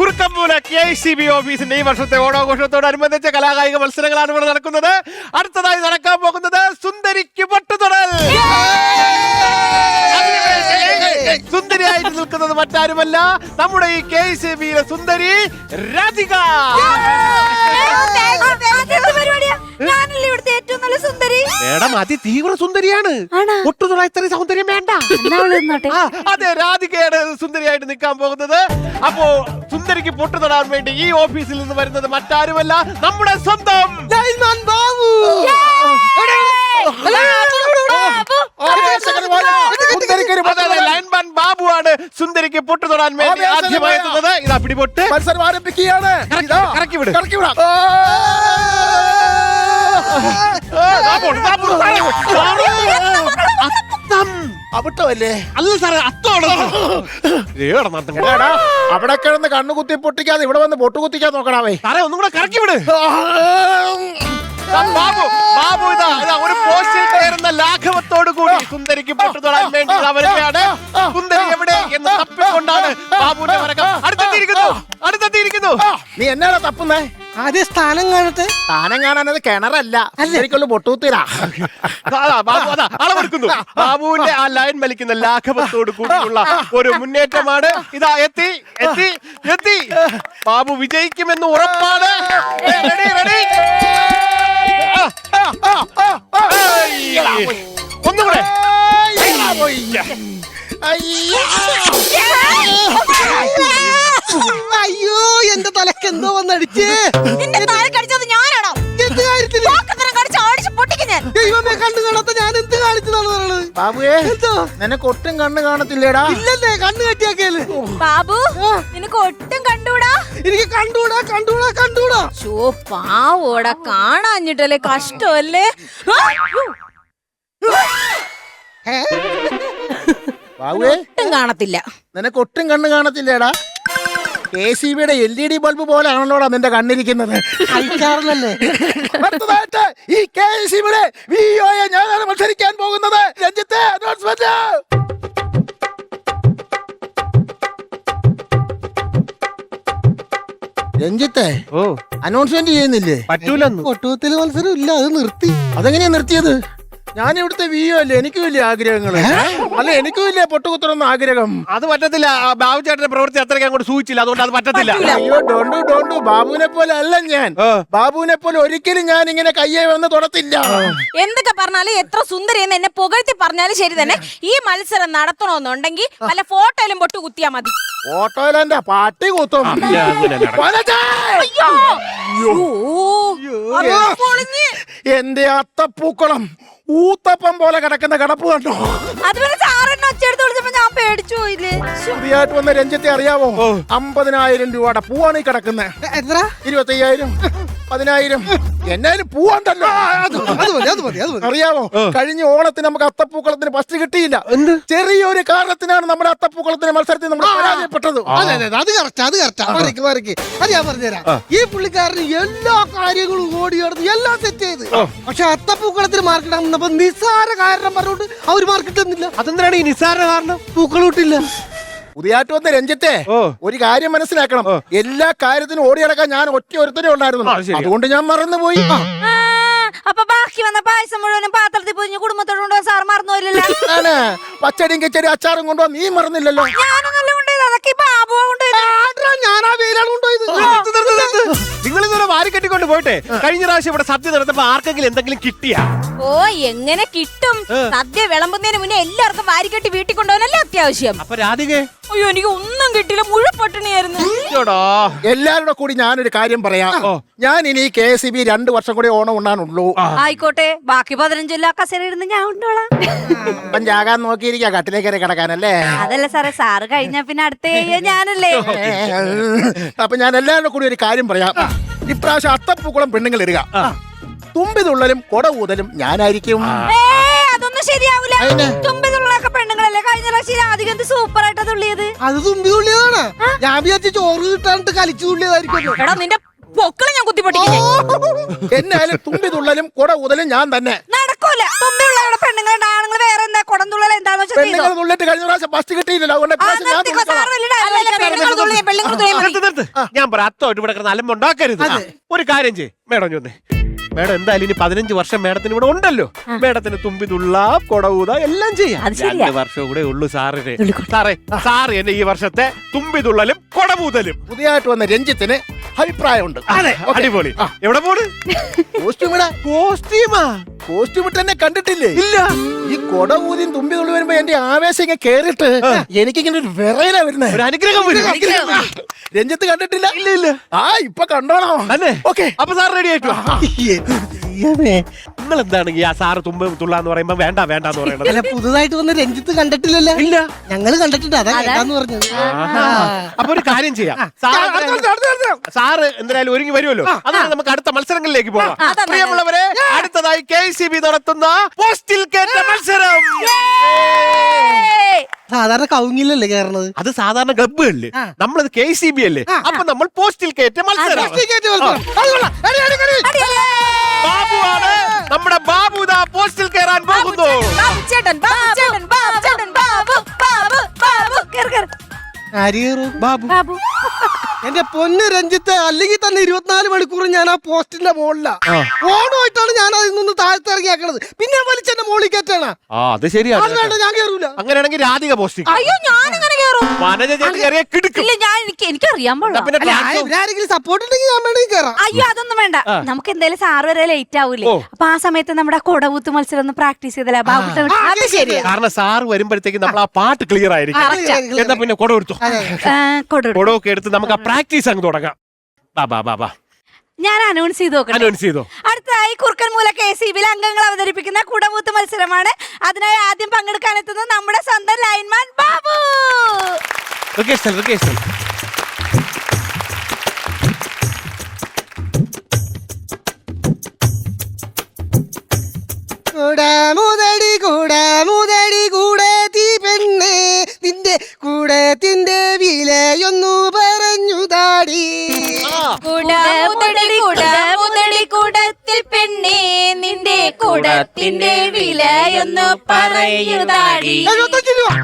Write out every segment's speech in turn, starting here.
കുറുക്കമ്പൂല K C B ഓഫീസിന്റെ ഈ വർഷത്തെ ഓണാഘോഷത്തോടനുബന്ധിച്ച കലാകായിക മത്സരങ്ങളാണ് ഇവിടെ നടക്കുന്നത്. അടുത്തതായി നടക്കാൻ പോകുന്നത് സുന്ദരിക്ക് പട്ടുതൊടൽ. സുന്ദരിയായിട്ട് നിൽക്കുന്നത് മറ്റാരുമല്ല നമ്മുടെ ഈ കെ സി ബിയിലെ സുന്ദരി രാധിക. മേഡം അതിതീവ്ര സുന്ദരിയാണ്. സൗന്ദര്യം വേണ്ട. ആ, അതെ രാധികയാണ് സുന്ദരിയായിട്ട് നിൽക്കാൻ പോകുന്നത്. അപ്പോ സുന്ദരിക്ക് പൊട്ടുതൊടാൻ വേണ്ടി ഈ ഓഫീസിൽ നിന്ന് വരുന്നത് മറ്റാരുമല്ല നമ്മുടെ സ്വന്തം ലൈൻമാൻ ബാബുവാണ് സുന്ദരിക്ക് പൊട്ടുതൊടാൻ വേണ്ടി അതെ, അതെ, ആദ്യമായി. എത്തുന്നത് ഇതാ പിടിപൊട്ട്. മത്സരം ആരംഭിക്കുകയാണ്. ഇതാ, കറക്കി വിട്. കറക്കി വിടാം. ആ, അവിട്ടമല്ലേ അല്ല സാറേ അത്തോളം നടത്തും എടാ അവിടെ കിടന്ന് കണ്ണു കുത്തി പൊട്ടിക്കാതെ ഇവിടെ വന്ന് പൊട്ടു കുത്തിക്കാൻ നോക്കണാവേ. സാറേ ഒന്നും കൂടെ കറക്കി വിട്. ദാ ബാബു ബാബു ഇതാ ഇതാ ഒരു പോസ്റ്റിൽ കയറുന്ന ലാഘവത്തോടു കൂടി സുന്ദരിക്ക് പൊട്ടുതൊടാൻ വേണ്ടി ഇതാ വരികയാണ്. സുന്ദരി എവിടെ എന്ന് തപ്പിക്കൊണ്ടാണ് ബാബുവിന്റെ വരകം അടുത്തെത്തിയിരിക്കുന്നു അടുത്തെത്തിയിരിക്കുന്നു നീ എന്നാടാ തപ്പുന്നേ ആദ്യം സ്ഥാനം കാണട്ടെ സ്ഥാനം കാണാനത് കിണറല്ല ശരിക്കുള്ള അതാ, അതാ അളവെടുക്കുന്നു ബാബുവിന്റെ ആ ലൈൻ വലിക്കുന്ന ലാഘവത്തോട് കൂടിയുള്ള ഒരു മുന്നേറ്റമാണ് ഇതാ എത്തി എത്തി എത്തി ബാബു വിജയിക്കുമെന്ന് ഉറപ്പാണ് റെഡി റെഡി ഒന്നുകൂടെ അയ്യോ എന്റെ തലക്ക് എന്തോ വന്നടിച്ച്. നിന്റെ താഴെ കടിച്ചത് ഞാനാണോ? എന്ത് കാര്യത്തിന് ദൈവമേ കണ്ണു കാണാത്ത ഞാൻ എന്ത് കാണിച്ചതാണ് പറയുന്നത് ബാബുവേ എന്തോ? നിനക്ക് ഒട്ടും കണ്ണ് കാണത്തില്ലേടാ? ഇല്ലല്ലേ കണ്ണു കെട്ടിയാക്കിയാൽ. ബാബു നിനക്ക് ഒട്ടും കണ്ടൂടാ? എനിക്ക് കണ്ടൂടാ കണ്ടൂടാ കണ്ടൂടാ. ഷോ പാവോടാ കാണാഞ്ഞിട്ടല്ലേ കഷ്ടമല്ലേ? ബാബുവേ ഒട്ടും കാണത്തില്ല. നിനക്ക് ഒട്ടും കണ്ണ് കാണത്തില്ലേടാ? കെ സി ബിയുടെ എൽ ഇ ഡി ബൾബ് പോലെ ആണല്ലോടാ നിന്റെ കണ്ണിരിക്കുന്നത്. അയക്കാറില്ലല്ലേ അടുത്തതായിട്ട് ഈ കെ സി ബിയുടെ വിഒയെ ഞാനാണ് മത്സരിക്കാൻ പോകുന്നത്. രഞ്ജിത്തെ അനൗൺസ്മെന്റ് രഞ്ജിത്തെ ഓ. അനൗൺസ്മെന്റ് ചെയ്യുന്നില്ലേ? പറ്റൂലെന്ന്. മത്സരം ഇല്ല അത് നിർത്തി. അതെങ്ങനെയാ നിർത്തിയത്? ഞാൻ ഇവിടുത്തെ വിയോ അല്ലേ? എനിക്കും ഇല്ലേ ആഗ്രഹങ്ങൾ അല്ല എനിക്കും ഇല്ലേ പൊട്ടുകുത്തണമെന്ന് ആഗ്രഹം? അത് പറ്റത്തില്ല. ബാബു ചേട്ടന്റെ പ്രവൃത്തി അത്രയ്ക്ക് അങ്ങോട്ട് സൂചിച്ചില്ല. അതുകൊണ്ട് അത് പറ്റത്തില്ല. അയ്യോ ഡോണ്ടു ഡോണ്ടു. ബാബുവിനെ പോലെ അല്ല ഞാൻ. ബാബുവിനെ പോലെ ഒരിക്കലും ഞാൻ ഇങ്ങനെ കയ്യെ വന്ന് തുടത്തില്ല. എന്തൊക്കെ പറഞ്ഞാലും എത്ര സുന്ദരി എന്ന് എന്നെ പുകഴ്ത്തി പറഞ്ഞാലും ശരി തന്നെ. ഈ മത്സരം നടത്തണമെന്നുണ്ടെങ്കിൽ നല്ല ഫോട്ടോയിലും പൊട്ടു കുത്തിയാ മതി ഓട്ടോയിലെന്റെ പാട്ടി കുത്തും. എന്റെ അത്തപ്പൂക്കളം. ഊത്തപ്പം പോലെ കിടക്കുന്ന കിടപ്പ് കണ്ടോ? സാറിന് ഒച്ചയെടുത്ത് വിളിച്ചപ്പോ ഞാൻ പേടിച്ചു പോയില്ലേ? ശ്ശോ. പുതിയായിട്ട് വന്ന രഞ്ജത്തെ അറിയാവോ? അമ്പതിനായിരം രൂപയുടെ പൂവാണ് ഈ കിടക്കുന്നത് എത്ര? ഇരുപത്തി അയ്യായിരം പതിനായിരം. എന്നാലും പൂവാണ്ടല്ലോ. അത് അത് മതി അത് മതി അത് മതി. അറിയാമോ കഴിഞ്ഞ ഓണത്തിന് നമുക്ക് അത്തപ്പൂക്കളത്തിന് ഫസ്റ്റ് കിട്ടിയില്ല. ചെറിയൊരു കാരണത്തിനാണ് നമ്മുടെ അത്തപ്പൂക്കളത്തിന് മത്സരത്തിൽ നമ്മൾ പരാജയപ്പെട്ടത്. അതെ അതെ അതെ, അത് കറക്റ്റ് അത് കറക്റ്റ് മറിക്ക് മറിക്ക്. അത് ഞാൻ പറഞ്ഞുതരാം. ഈ പുള്ളിക്കാരന് എല്ലാ കാര്യങ്ങളും ഓടി നടന്ന് എല്ലാം സെറ്റ് ചെയ്ത്. പക്ഷെ അത്തപ്പൂക്കളത്തിന് മാർക്കറ്റ് നിസ്സാര കാരണം പറഞ്ഞുകൊണ്ട് അവർ മാർക്കറ്റ് തന്നില്ല അതെന്തിനാണ് ഈ നിസ്സാര കാരണം പൂക്കൾ ഇട്ടില്ല പുതിയായിട്ട് വന്ന രഞ്ജിത്തെ ഓ. ഒരു കാര്യം മനസ്സിലാക്കണം. എല്ലാ കാര്യത്തിനും ഓടി നടക്കാൻ ഞാൻ ഒറ്റ ഒരുത്തനെ ഉണ്ടായിരുന്നു. അതുകൊണ്ട് ഞാൻ മറന്നുപോയി. ആ, അപ്പൊ ബാക്കി വന്ന പായസം മുഴുവനും പാത്രത്തിൽ പൊതിഞ്ഞ് കുടുംബത്തോട് കൊണ്ടുപോകാൻ സാർ മറന്നു ആണ്. പച്ചടിയും കിച്ചടി അച്ചാറും കൊണ്ടോ നീ മറന്നില്ലല്ലോ. ഞാനൊന്നല്ല കൊണ്ടുപോയത്. അതൊക്കെ ഈ ബാബു കൊണ്ടുപോയത്. ആട്രാ, ഞാൻ ആ. വെയിലാണ് കൊണ്ടുപോയത് നിങ്ങൾ ഇന്നലെ വാരി കെട്ടിക്കൊണ്ട് പോയിട്ടെ. കഴിഞ്ഞ പ്രാവശ്യം ഇവിടെ സദ്യ നടന്നപ്പോ ആർക്കെങ്കിലും എന്തെങ്കിലും കിട്ടിയാ? ഓ എങ്ങനെ കിട്ടും? സദ്യ വിളമ്പുന്നതിന് മുന്നേ എല്ലാവർക്കും വാരിക്കെട്ടി വീട്ടിൽ കൊണ്ടുപോകാനല്ലേ അത്യാവശ്യം? അപ്പൊ രാധികേ? അയ്യോ എനിക്ക് ഒന്നും കിട്ടില്ല മുഴുവൻ പട്ടിണിയായിരുന്നു. അയ്യോടാ. എല്ലാവരുടെ കൂടി ഞാനൊരു കാര്യം പറയാം. ഞാൻ ഇനി കെ എസ് ബി രണ്ടു വർഷം കൂടി ഓണം ഉണ്ടാനുള്ളൂ ആയിക്കോട്ടെ ബാക്കി പതിനഞ്ചു കസേര ഇരുന്ന് ഞാൻ ഉണ്ടോളാം. അപ്പം ജാകാൻ നോക്കിയിരിക്കാം കട്ടിലേ കയറി കിടക്കാനല്ലേ? അതല്ല സാറേ സാറ് കഴിഞ്ഞ പിന്നെ അടുത്ത ഞാനല്ലേ. അപ്പൊ ഞാൻ എല്ലാവരുടെ കൂടി ഒരു കാര്യം പറയാം. ഇപ്രാവശ്യം അത്തപ്പൂക്കുളം പെണ്ണുങ്ങൾ ഇടുക. തുമ്പി തുള്ളലും കൊട ഊതലും ഞാനായിരിക്കും. അതൊന്നും ശരിയാവൂല? തുമ്പിതുള്ളൊക്കെ പെണ്ണുങ്ങളല്ലേ? കഴിഞ്ഞ പ്രാവശ്യം അധികം സൂപ്പർ ആയിട്ട് തുള്ളിയത്? അത് തുമ്പി തുള്ളിയതാണ് ഞാൻ വിചാരിച്ച ചോറ് കിട്ടാണ്ട് കളിച്ചു തുള്ളിയതായിരിക്കും എടാ നിന്റെ പൊക്കളെ ഞാൻ കുത്തിപ്പൊട്ടിക്കും എന്നാലും തുമ്പി തുള്ളലും കൊട ഊതലും ഞാൻ തന്നെ. നടക്കൂല തുമ്പിയുള്ള പെണ്ണുങ്ങളുടെ ആണുങ്ങൾ വേറെ എന്താ കുടന്തുള്ളൽ എന്താന്ന് വെച്ചാൽ പെണ്ണുങ്ങൾ തുള്ളിട്ട് കഴിഞ്ഞ പ്രാവശ്യം ഫസ്റ്റ് കിട്ടിയില്ലല്ലോ. അതുകൊണ്ട് ഇപ്രാവശ്യം ഞാൻ പെണ്ണുങ്ങൾ നിർത്ത് നിർത്ത്. ഞാൻ പറ അത്തോട്ട് ഇവിടെ കിടന്ന് അലമ്പുണ്ടാക്കരുത് ഒരു കാര്യം ചെയ് മേഡം ചൊന്നേ മേഡം എന്തായാലും ഇനി പതിനഞ്ച് വർഷം മേഡത്തിന് ഇവിടെ ഉണ്ടല്ലോ. മേഡത്തിന് തുമ്പി തുള്ളാ കൊടവൂത എല്ലാം ചെയ്യാം. അത് ശരിയാ. രണ്ട് വർഷം കൂടെ ഉള്ളു സാറിന് സാറേ സാറ് എന്നെ ഈ വർഷത്തെ തുമ്പി തുള്ളലും കൊടവൂതലും പുതിയതായിട്ട് വന്ന രഞ്ജിത്തിന് അഭിപ്രായമുണ്ട്. അടിപൊളി. എവിടെ പോണ്? കോസ്റ്റ്യൂം ഇടാ കോസ്റ്റ്യൂമാ. കോസ്റ്റ്യൂം ഇട്ട് എന്നെ കണ്ടിട്ടില്ലേ? ഇല്ല. ഈ കൊട ഊതിയും തുമ്പി തുള്ളി വരുമ്പോ എന്റെ ആവേശം ഇങ്ങനെ കേറിട്ട് എനിക്കിങ്ങനെ ഒരു വിറയില വരുന്നത് ഒരു അനുഗ്രഹം വരും. രഞ്ജിത്ത് കണ്ടിട്ടില്ല? ഇല്ല ഇല്ല. ആ ഇപ്പൊ കണ്ടോണോ അല്ലേ? ഓക്കെ. അപ്പൊ സാർ റെഡി ആയിട്ടോ? നിങ്ങൾ എന്താണ് ഈ ആ സാറ് തുമ്പ് തുള്ളാന്ന് പറയുമ്പോ വേണ്ട വേണ്ട എന്ന് പറയണത് അല്ല പുതുതായിട്ട് വന്ന രഞ്ജിത്ത് കണ്ടിട്ടില്ലല്ലോ. ഇല്ല. ഞങ്ങൾ കണ്ടിട്ടുണ്ട് അതാ കേട്ടാന്ന് പറഞ്ഞത്. ആഹാ. അപ്പൊ ഒരു കാര്യം ചെയ്യാം. സാറ് എന്തായാലും- സാറ് എന്തായാലും ഒരുങ്ങി വരുമല്ലോ. അതുകൊണ്ട് നമുക്ക് അടുത്ത മത്സരങ്ങളിലേക്ക് പോകാം പ്രിയമുള്ളവരെ അടുത്തതായി കെ സി ബി നടത്തുന്ന പോസ്റ്റിൽ കേറ്റ മത്സരം. സാധാരണ കൗങ്ങിലല്ലേ കയറണത്? അത് സാധാരണ ക്ലബ്ബുകളിൽ നമ്മളത് കെ സി ബി അല്ലേ? അപ്പൊ നമ്മൾ പോസ്റ്റിൽ കയറ്റ മത്സരം. ബാബുവാണ്. നമ്മുടെ ബാബു ദാ പോസ്റ്റിൽ കയറാൻ പോകുന്നു. ബാബു ചേട്ടൻ ബാബു. ബാബു. എന്റെ പൊന്ന് രഞ്ജിത്ത് അല്ലെങ്കിൽ തന്നെ ഇരുപത്തിനാല് മണിക്കൂർ ഞാൻ ആ പോസ്റ്റിന്റെ മുകളിലാ ഓണമായിട്ടാണ് ഞാൻ അതിൽ നിന്ന് താഴ്ത്തിറങ്ങിയാക്കണത്. പിന്നെ വലിച്ചെന്റെ മുകളിൽ കയറ്റാണ് ആ അത് ശരിയാണ് ഞാൻ കേറൂല. അങ്ങനെയാണെങ്കിൽ രാധിക പോസ്റ്റിംഗ് അയ്യോ ഞാൻ അങ്ങനെ കേറും വനജ ചേച്ചി കയറിയ കിടക്കും. ഇല്ല ഞാൻ എനിക്ക് എന്നാ പാടില്ല സപ്പോർട്ട് ഉണ്ടെങ്കിൽ ഞാൻ വേണമെങ്കിൽ കയറാം അയ്യോ അതൊന്നും വേണ്ട. നമുക്ക് എന്തായാലും സാറ് വരെ ലേറ്റ് ആവൂലേ. അപ്പൊ ആ സമയത്ത് നമ്മുടെ കൊടവൂത്ത് മത്സരം ഒന്ന് പ്രാക്ടീസ് ചെയ്തല്ലേ? ബാബു അത് ശരിയാ. കാരണം സാറ് വരുമ്പോഴത്തേക്ക് നമ്മൾ ആ പാട്ട് ക്ലിയർ ആയിരിക്കും. എന്താ പിന്നെ കൊട എടുത്തു? കൊടു കൊടമൊക്കെ എടുത്ത് നമുക്ക് ആ പ്രാക്ടീസ് അങ്ങ് തുടങ്ങാം. ബാ ബാ ബാ ബാ. ഞാൻ അനൗൺസ് ചെയ്ത് നോക്കട്ടെ. അനൗൺസ് ചെയ്തോ? അടുത്തതായി കുർക്കൻ മൂല കെ സി ബിയിൽ അംഗങ്ങൾ അവതരിപ്പിക്കുന്ന കുടമൂത്ത് മത്സരമാണ്. അതിനായി ആദ്യം പങ്കെടുക്കാൻ എത്തുന്നത് നമ്മുടെ സ്വന്തം ലൈൻമാൻ ബാബു. കൂടാമുതടി കൂടാമുതടി കൂടെ തീ പെണ്ണേ. നിന്റെ കൂടത്തിന്റെ വിലയൊന്നു പറഞ്ഞു താടി. കുടമുതടി കുടമുതടി കുടത്തിൽ പെണ്ണേ. നിന്റെ കൂടത്തിന്റെ വിലയൊന്ന് പറയുതാടി താടി.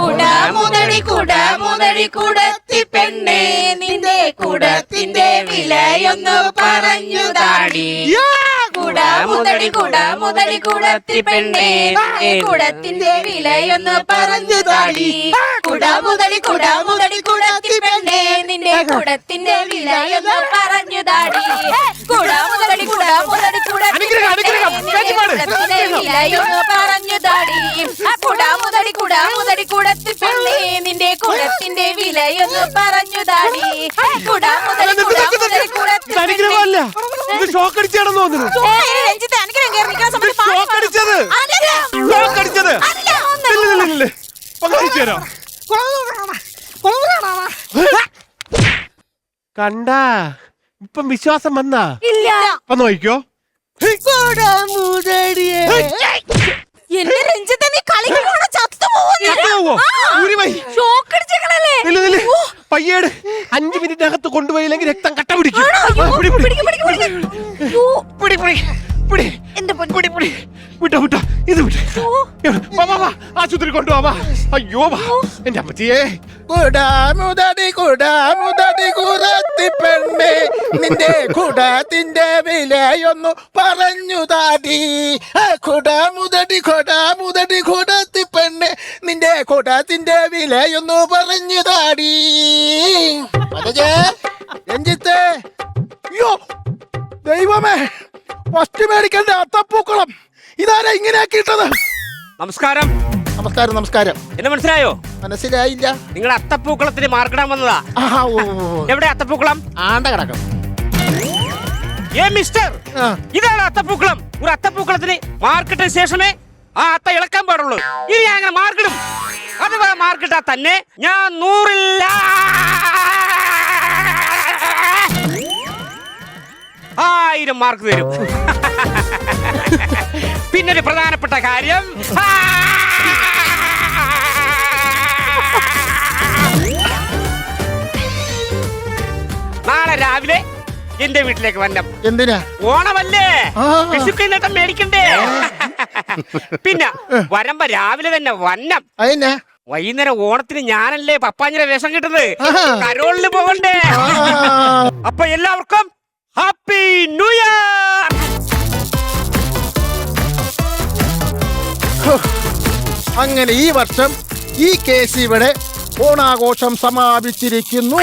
കുടമുതടി കുടമുതടി കൂടത്തി പെണ്ണേ. നിന്റെ കുടത്തിന്റെ വിലയൊന്ന് പറഞ്ഞുതാടി കൂട കുടമുതടി കുടത്തി പെണ്ണേ കുടത്തിന്റെ വിലയൊന്ന് പറഞ്ഞുതാടി കുടമുതടി കുടമുതടി കുടത്തി പെണ്ണേ. നിന്റെ കുടത്തിന്റെ വിലയൊന്ന് പറഞ്ഞുതാടി കുടമുതടി കുടമുതടി കുടത്തി അനുഗ്രഹം, അനുഗ്രഹം. നിന്റെ വിലയൊന്ന് പറഞ്ഞുതാടി. കുടാമുതടി കുടാമുതടി കുടത്തി പെണ്ണേ നിന്റെ കുടത്തിന്റെ വിലയൊന്ന് പറഞ്ഞുതാടി. കുടാമുതടി കുടാമുതടി കുടത്തി ഇത് അനുഗ്രഹമല്ല ഇത് ഷോക്ക് അടിച്ചാണെന്ന് തോന്നുന്നു ഷോക്ക് അടിച്ചത് ഷോക്ക് അടിച്ചത്. കണ്ടാ? ഇപ്പം വിശ്വാസം വന്നാ? ഇല്ല. വന്ന് നോക്കിക്കോ എന്റെ രഞ്ജിത്തെ നീ കളിക്കണോ. പയ്യേട് അഞ്ചു മിനിറ്റ് അകത്ത് കൊണ്ടുപോയില്ലെങ്കിൽ രക്തം കട്ട പിടിക്കും. ആ, പിടി, പിടി. വിട്ടോ വിട്ടോ. ഇത് വിട്ടോ. വാ, വാ, വാ. ആശുപത്രി കൊണ്ടുപോവാ വാ. അയ്യോ വാ. എന്റെ അമ്മച്ചിയേ. കുടാമുതടി കുടാമുതടി കുറത്തി പെണ്ണേ നിന്റെ കുടത്തിന്റെ വിലയൊന്നു പറഞ്ഞു താടി. കുടാമുതടി കുടാമുതടി കുടത്തി പെണ്ണെ നിന്റെ കുടത്തിന്റെ വിലയൊന്നു പറഞ്ഞു താടി. അതേ രഞ്ജിത്ത്. അയ്യോ. ദൈവമേ ഫസ്റ്റ് മേടിക്കേണ്ട അത്തപ്പൂക്കളം. ഇതാരാ ഇങ്ങനെയാക്കിയിട്ടത്? നമസ്കാരം. നമസ്കാരം നമസ്കാരം. എന്നെ മനസ്സിലായോ? മനസ്സിലായില്ല. നിങ്ങൾ അത്തപ്പൂക്കളത്തിന് മാർക്കിടാൻ വന്നതാ. ആഹാ, ഓ, ഓ, ഓ. എവിടെ അത്തപ്പൂക്കളം? ആണ്ട കിടക്കും ഏ മിസ്റ്റർ ആ. ഇതാണ് അത്തപ്പൂക്കളം. ഒരു അത്തപ്പൂക്കളത്തിന് മാർക്കിട്ട ശേഷമേ ആ അത്ത ഇളക്കാൻ പാടുള്ളൂ. ഇനി ഞാൻ അങ്ങനെ മാർക്കിടും അഥവാ മാർക്കിട്ടാ തന്നെ ഞാൻ നൂറില്ല. ആയിരം മാർക്ക് തരും. പിന്നൊരു പ്രധാനപ്പെട്ട കാര്യം. നാളെ രാവിലെ എന്റെ വീട്ടിലേക്ക് വന്നം എന്തിനാ? ഓണമല്ലേ? വിഷുക്കിന്നിട്ട് മേടിക്കണ്ടേ? പിന്നെ വരമ്പ രാവിലെ തന്നെ വന്നം. അതിനാ വൈകുന്നേരം ഓണത്തിന് ഞാനല്ലേ പപ്പാഞ്ഞിര വേഷം കിട്ടുന്നത്. കരോളിന് പോകണ്ടേ? അപ്പൊ എല്ലാവർക്കും ഹാപ്പി ന്യൂ ഇയർ അങ്ങനെ ഈ വർഷം ഈ കേസ് ഇവിടെ ഓണാഘോഷം സമാപിച്ചിരിക്കുന്നു.